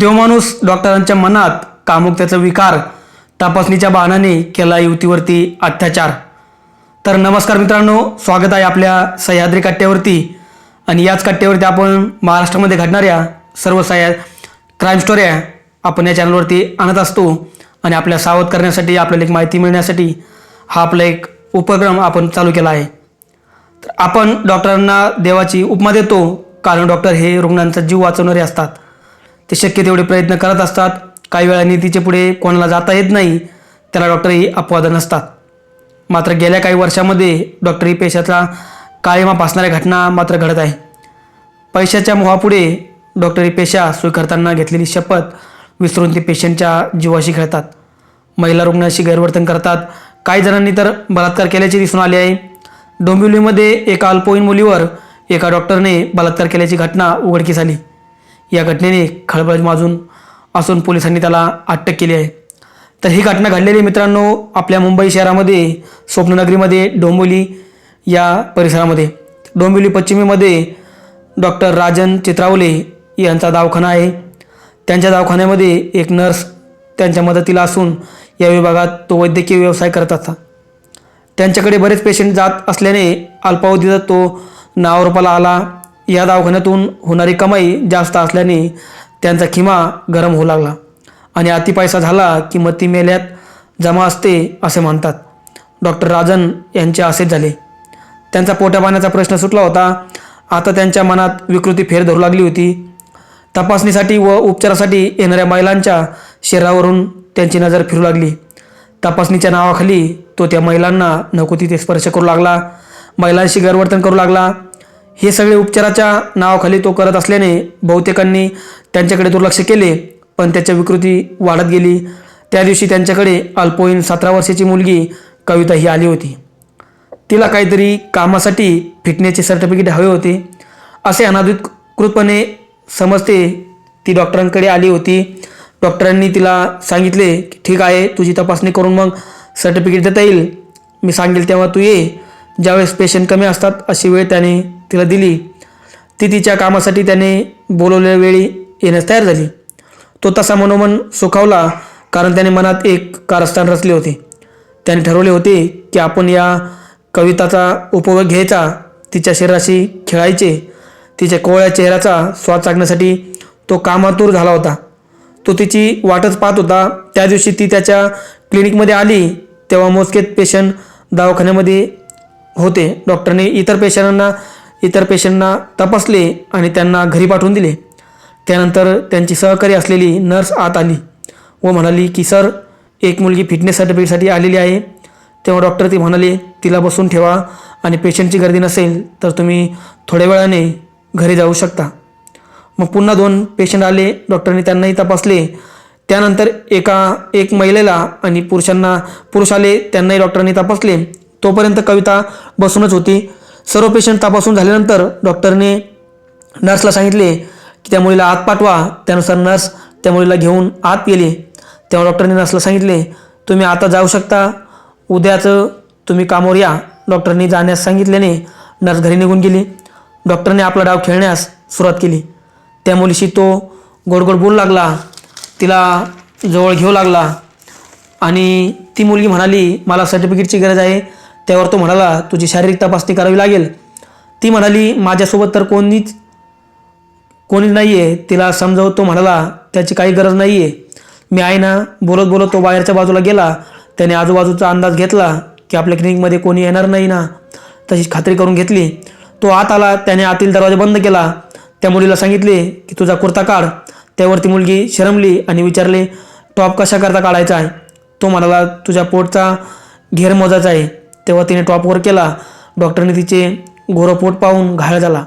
देवमाणूस डॉक्टरांच्या मनात कामुकतेचा विकार तपासणीच्या बहाण्याने केला युवतीवरती अत्याचार. तर नमस्कार मित्रांनो स्वागत आहे आपल्या सह्याद्री कट्ट्यावरती आणि याच कट्ट्यावरती आपण महाराष्ट्रामध्ये घडणाऱ्या सर्व सह्या क्राईम स्टोऱ्या आपण या चॅनलवरती आणत असतो. आणि आपल्या सावध करण्यासाठी आपल्याला एक माहिती मिळण्यासाठी हा आपला एक उपक्रम आपण चालू केला आहे. तर आपण डॉक्टरांना देवाची उपमा देतो कारण डॉक्टर हे रुग्णांचा जीव वाचवणारे असतात. ते शक्य तेवढे प्रयत्न करत असतात. काही वेळा नीतीचे पुढे कोणाला जाता येत नाही त्याला डॉक्टरही अपवाद नसतात. मात्र गेल्या काही वर्षामध्ये डॉक्टरी पेशाचा काळीमा असणाऱ्या घटना मात्र घडत आहे. पैशाच्या मोहापुढे डॉक्टरी पेशा स्वीकारताना घेतलेली शपथ विसरून ते पेशंटच्या जीवाशी खेळतात. महिला रुग्णाशी गैरवर्तन करतात. काही जणांनी तर बलात्कार केल्याचे दिसून आले आहे. डोंबिवलीमध्ये एका अल्पवयीन मुलीवर एका डॉक्टरने बलात्कार केल्याची घटना उघडकीस आली. या घटनेने खळबळ माजून असून पोलिसांनी त्याला अटक केली आहे. तर ही घटना घडलेली मित्रांनो आपल्या मुंबई शहरामध्ये स्वप्ननगरीमध्ये डोंबिवली या परिसरामध्ये. डोंबिवली पश्चिमेमध्ये डॉक्टर राजन चित्रावले यांचा दवाखाना आहे. त्यांच्या दवाखान्यामध्ये एक नर्स त्यांच्या मदतीला असून या विभागात तो वैद्यकीय व्यवसाय करत असता त्यांच्याकडे बरेच पेशंट जात असल्याने अल्पावधीत तो नावारूपाला आला. या दवाखान्यातून होणारी कमाई जास्त असल्याने त्यांचा खिमा गरम होऊ लागला. आणि अति पैसा झाला की मती मेल्यात जमा असते असे म्हणतात. डॉक्टर राजन यांचे असेच झाले. त्यांचा पोट्या पाण्याचा प्रश्न सुटला होता. आता त्यांच्या मनात विकृती फेर धरू लागली होती. तपासणीसाठी व उपचारासाठी येणाऱ्या महिलांच्या शरीरावरून त्यांची नजर फिरू लागली. तपासणीच्या नावाखाली तो त्या महिलांना नको तिथे स्पर्श करू लागला. महिलांशी गैरवर्तन करू लागला. हे सगळे उपचाराच्या नावाखाली तो करत असल्याने बहुतेकांनी त्यांच्याकडे दुर्लक्ष केले पण त्याच्या विकृती वाढत गेली. त्या दिवशी त्यांच्याकडे अल्पवयीन सतरा वर्षाची मुलगी कविता ही आली होती. तिला काहीतरी कामासाठी फिटनेसचे सर्टिफिकेट हवे होते. असे अनाधिकृतपणे समजते ती डॉक्टरांकडे आली होती. डॉक्टरांनी तिला सांगितले की ठीक आहे तुझी तपासणी करून मग सर्टिफिकेट देता येईल. मी सांगेल तेव्हा तू ये. ज्यावेळेस पेशंट कमी असतात अशी वेळ त्याने तिला दिली. ती तिच्या कामासाठी त्याने बोलवलेल्या वेळी येण्यास तयार झाली. तो तसा मनोमन सुखावला कारण त्याने मनात एक कारस्थान रचले होते. त्याने ठरवले होते की आपण या कविताचा उपयोग घ्यायचा तिच्या शरीराशी खेळायचे तिच्या कोवळ्या चेहऱ्याचा स्वाद चाकण्यासाठी तो कामातूर झाला होता. तो तिची वाटच पाहत होता. त्या दिवशी ती त्याच्या क्लिनिकमध्ये आली तेव्हा मोजकेत पेशंट दवाखान्यामध्ये होते. डॉक्टरने इतर पेशंटांना इतर पेशंटना तपासले आणि त्यांना घरी पाठवून दिले. त्यानंतर त्यांची सहकारी असलेली नर्स आत आली व म्हणाली की सर एक मुलगी फिटनेस सर्टिफिकेटसाठी आलेली आहे. तेव्हा डॉक्टर ती म्हणाले तिला बसून ठेवा आणि पेशंटची गर्दी नसेल तर तुम्ही थोड्या वेळाने घरी जाऊ शकता. मग पुन्हा दोन पेशंट आले डॉक्टरने त्यांनाही तपासले. त्यानंतर एका एक महिलेला आणि पुरुषांना पुरुष आले त्यांनाही डॉक्टरांनी तपासले. तोपर्यंत कविता बसूनच होती. सर्व पेशंट तपासून झाल्यानंतर डॉक्टरने नर्सला सांगितले की त्या मुलीला आत पाठवा. त्यानुसार नर्स त्या मुलीला घेऊन आत गेले. तेव्हा डॉक्टरने नर्सला सांगितले तुम्ही आता जाऊ शकता. उद्याचं तुम्ही कामावर या. डॉक्टरनी जाण्यास सांगितल्याने नर्स घरी निघून गेली. डॉक्टरने आपला डाव खेळण्यास सुरुवात केली. त्या मुलीशी तो गोड गोड बोलू लागला. तिला जवळ घेऊ लागला. आणि ती मुलगी म्हणाली मला सर्टिफिकेटची गरज आहे. त्यावर तो म्हणाला तुझी शारीरिक तपासणी करावी लागेल. ती म्हणाली माझ्यासोबत तर कोणीच कोणी नाही आहे तिला समजावत तो म्हणाला त्याची काही गरज नाही आहे मी आहे ना बोलत बोलत तो बाहेरच्या बाजूला गेला. त्याने आजूबाजूचा अंदाज घेतला की आपल्या क्लिनिकमध्ये कोणी येणार नाही ना. तशी खात्री करून घेतली. तो आत आला त्याने आतील दरवाजा बंद केला. त्या मुलीला सांगितले की तुझा कुर्ता काढ. त्यावरती मुलगी शरमली आणि विचारले टॉप कशा करता काढायचा आहे? तो म्हणाला तुझ्या पोटचा घेर मोजायचा आहे. तेव्हा तिने टॉपवर केला. डॉक्टरने तिचे घोरपोट पाहून घायल झाला.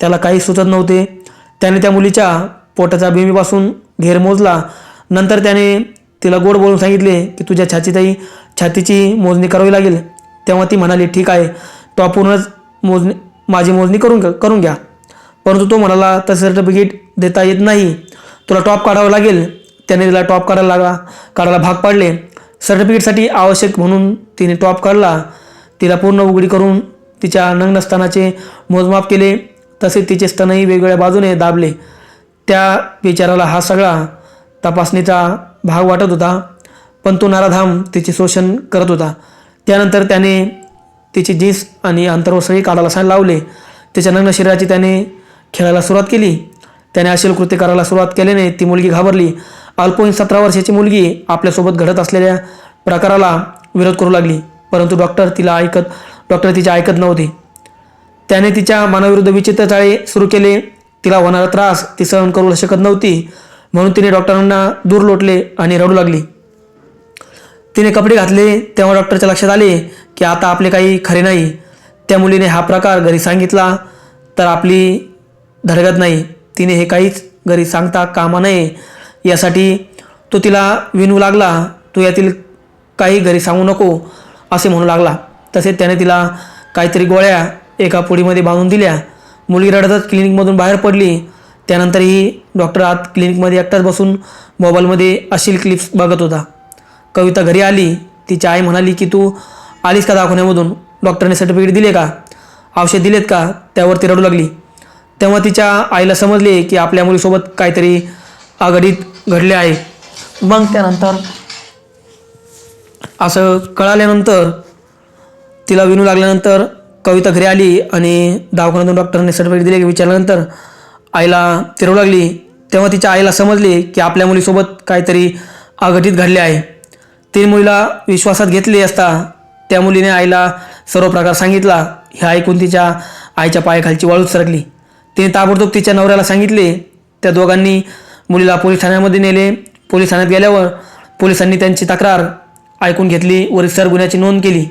त्याला काही सुचत नव्हते. त्याने त्या मुलीच्या पोटाचा बिंबीपासून घेर मोजला. नंतर त्याने तिला गोड बोलून सांगितले की तुझ्या छातीताई छातीची मोजणी करावी लागेल. तेव्हा ती म्हणाली ठीक आहे. टॉपवरूनच मोजणी माझी मोजणी करून घ्या करून घ्या. परंतु तो म्हणाला तसं सर्टिफिकेट देता येत नाही. तुला टॉप काढावं लागेल. त्याने तिला टॉप काढायला लागला काढायला भाग पाडले. सर्टिफिकेटसाठी आवश्यक म्हणून तिने टॉप काढला. तिला पूर्ण उघडी करून तिच्या नग्नस्थानाचे मोजमाप केले. तसेच तिचे स्तनही वेगवेगळ्या बाजूने दाबले. त्या विचाराला हा सगळा. तपासणीचा भाग वाटत होता पण तो नाराधाम तिचे शोषण करत होता. त्यानंतर त्याने तिची जीन्स आणि अंतर्वस्त्रही काढायला सांग लावले. त्याच्या नग्न शरीराची त्याने खेळायला सुरुवात केली. त्याने अशील कृत्य करायला सुरुवात केल्याने ती मुलगी घाबरली. अल्पवयीन सतरा वर्षाची मुलगी आपल्यासोबत घडत असलेल्या प्रकाराला विरोध करू लागली. परंतु डॉक्टर तिला ऐकत डॉक्टर तिचे ऐकत नव्हते. त्याने तिच्या मनाविरुद्ध विचित्र चाळे सुरू केले. तिला होणारा त्रास ती सहन करू शकत नव्हती. म्हणून तिने डॉक्टरांना दूर लोटले आणि रडू लागली. तिने कपडे घातले. तेव्हा डॉक्टरच्या लक्षात आले की आता आपले काही खरे नाही. त्या मुलीने हा प्रकार घरी सांगितला तर आपली धडगत नाही. तिने हे काहीच घरी सांगता कामा नये. यासाठी तो तिला विनू लागला तू यातील काही घरी सांगू नको असे म्हणू लागला. तसेच त्याने तिला काहीतरी गोळ्या एका पुडीमध्ये बांधून दिल्या. मुलगी रडतच क्लिनिकमधून बाहेर पडली. त्यानंतरही डॉक्टर आत क्लिनिकमध्ये एकटाच बसून मोबाईलमध्ये अशील क्लिप्स बघत होता. कविता घरी आली. तिची आई म्हणाली की तू आलीस का दाखवण्यामधून? डॉक्टरने सर्टिफिकेट दिले का? औषध दिलेत का? त्यावर ती रडू लागली. तेव्हा तिच्या आईला समजले की आपल्या मुलीसोबत काहीतरी आघाडीत घडले आहे. मग त्यानंतर असं कळाल्यानंतर तिला विनू लागल्यानंतर कविता घरी आली आणि दवाखान्यातून डॉक्टरने सर्टिफिकेट दिले की विचारल्यानंतर आईला तिरवू लागली. तेव्हा तिच्या आईला समजले की आपल्या मुलीसोबत काहीतरी अघटित घडले आहे. तीन मुलीला विश्वासात घेतले असता त्या मुलीने आईला सर्व प्रकार सांगितला. हे ऐकून तिच्या आईच्या पायाखालची वाळूच सरकली. तिने ताबडतोब तिच्या नवऱ्याला सांगितले. त्या दोघांनी मुलीला पोलीस ठाण्यामध्ये नेले. पोलीस ठाण्यात गेल्यावर पोलिसांनी त्यांची तक्रार ऐकून घेतली व रिसर गुन्ह्याची नोंद केली.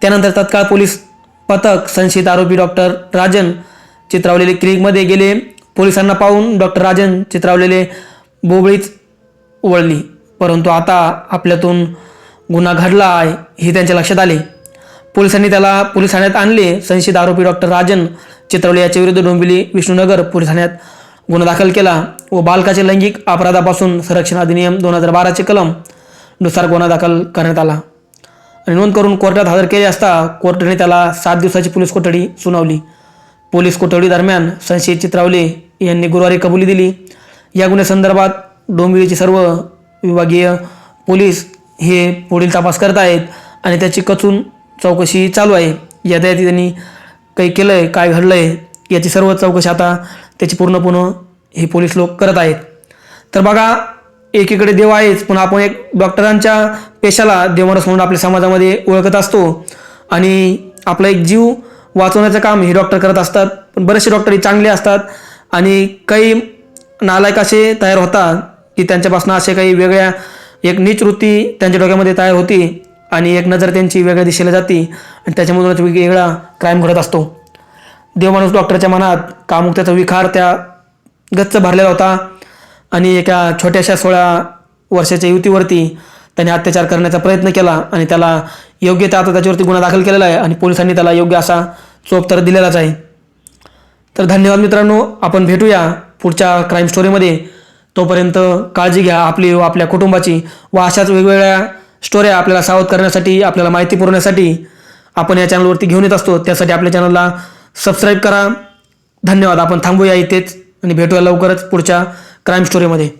त्यानंतर तत्काळ पोलीस पथक संशयित आरोपी डॉक्टर राजन चित्रावलेले क्लिनिकमध्ये गेले. पोलिसांना पाहून डॉक्टर राजन चित्रावलेले बोबळीच वळली. परंतु आता आपल्यातून गुन्हा घडला आहे हे त्यांच्या लक्षात आले. पोलिसांनी त्याला पोलीस ठाण्यात आणले. संशयित आरोपी डॉक्टर राजन चित्रवले याच्याविरुद्ध डोंबिवली विष्णुनगर पोलीस ठाण्यात गुन्हा दाखल केला व बालकाचे लैंगिक अपराधापासून संरक्षण अधिनियम दोन हजार बाराचे कलमनुसार गुन्हा दाखल करण्यात आला. आणि नोंद करून कोर्टात हजर केले असता कोर्टाने त्याला सात दिवसाची पोलीस कोठडी सुनावली. पोलीस कोठडी दरम्यान संशयित चित्रावले यांनी गुरुवारी कबुली दिली. या गुन्ह्यासंदर्भात डोंबिवलीचे सर्व विभागीय पोलीस हे पुढील तपास करत आहेत आणि त्याची कचून चौकशी चालू आहे. याद्या त्यांनी काही केलं आहे काय घडलं आहे याची सर्व चौकशी आता त्याची पूर्ण पूर्ण हे पोलीस लोक करत आहेत. तर बघा एकीकडे देव आहेच पण आपण एक डॉक्टरांच्या पेशाला देवमानस म्हणून आपल्या समाजामध्ये ओळखत असतो. आणि आपला एक जीव वाचवण्याचं काम हे डॉक्टर करत असतात. पण बरेचसे डॉक्टर हे चांगले असतात. आणि काही नालायक असे तयार होतात की त्यांच्यापासून असे काही वेगळ्या एक नीच वृत्ती त्यांच्या डोक्यामध्ये तयार होती आणि एक नजर त्यांची वेगळ्या दिशेला जाते आणि त्याच्यामधूनच वेगळा क्राईम घडत असतो. देवमाणूस डॉक्टरच्या मनात कामुकत्याचा विखार त्या गच्च भरलेला होता. आणि एका छोट्याशा सोळा वर्षाच्या युवतीवरती त्याने अत्याचार करण्याचा प्रयत्न केला आणि त्याला योग्य त्या आता त्याच्यावरती गुन्हा दाखल केलेला आहे आणि पोलिसांनी त्याला योग्य असा चोप तर दिलेलाच आहे. तर धन्यवाद मित्रांनो आपण भेटूया पुढच्या क्राईम स्टोरीमध्ये तोपर्यंत काळजी घ्या आपली व आपल्या कुटुंबाची व अशाच वेगवेगळ्या स्टोऱ्या आपल्याला सावध करण्यासाठी आपल्याला माहिती पुरवण्यासाठी आपण या चॅनलवरती घेऊन येत असतो. त्यासाठी आपल्या चॅनलला सबस्क्राईब करा. धन्यवाद. आपण थांबूया इथेच आणि भेटूया लवकरच पुढच्या क्राईम स्टोरीमध्ये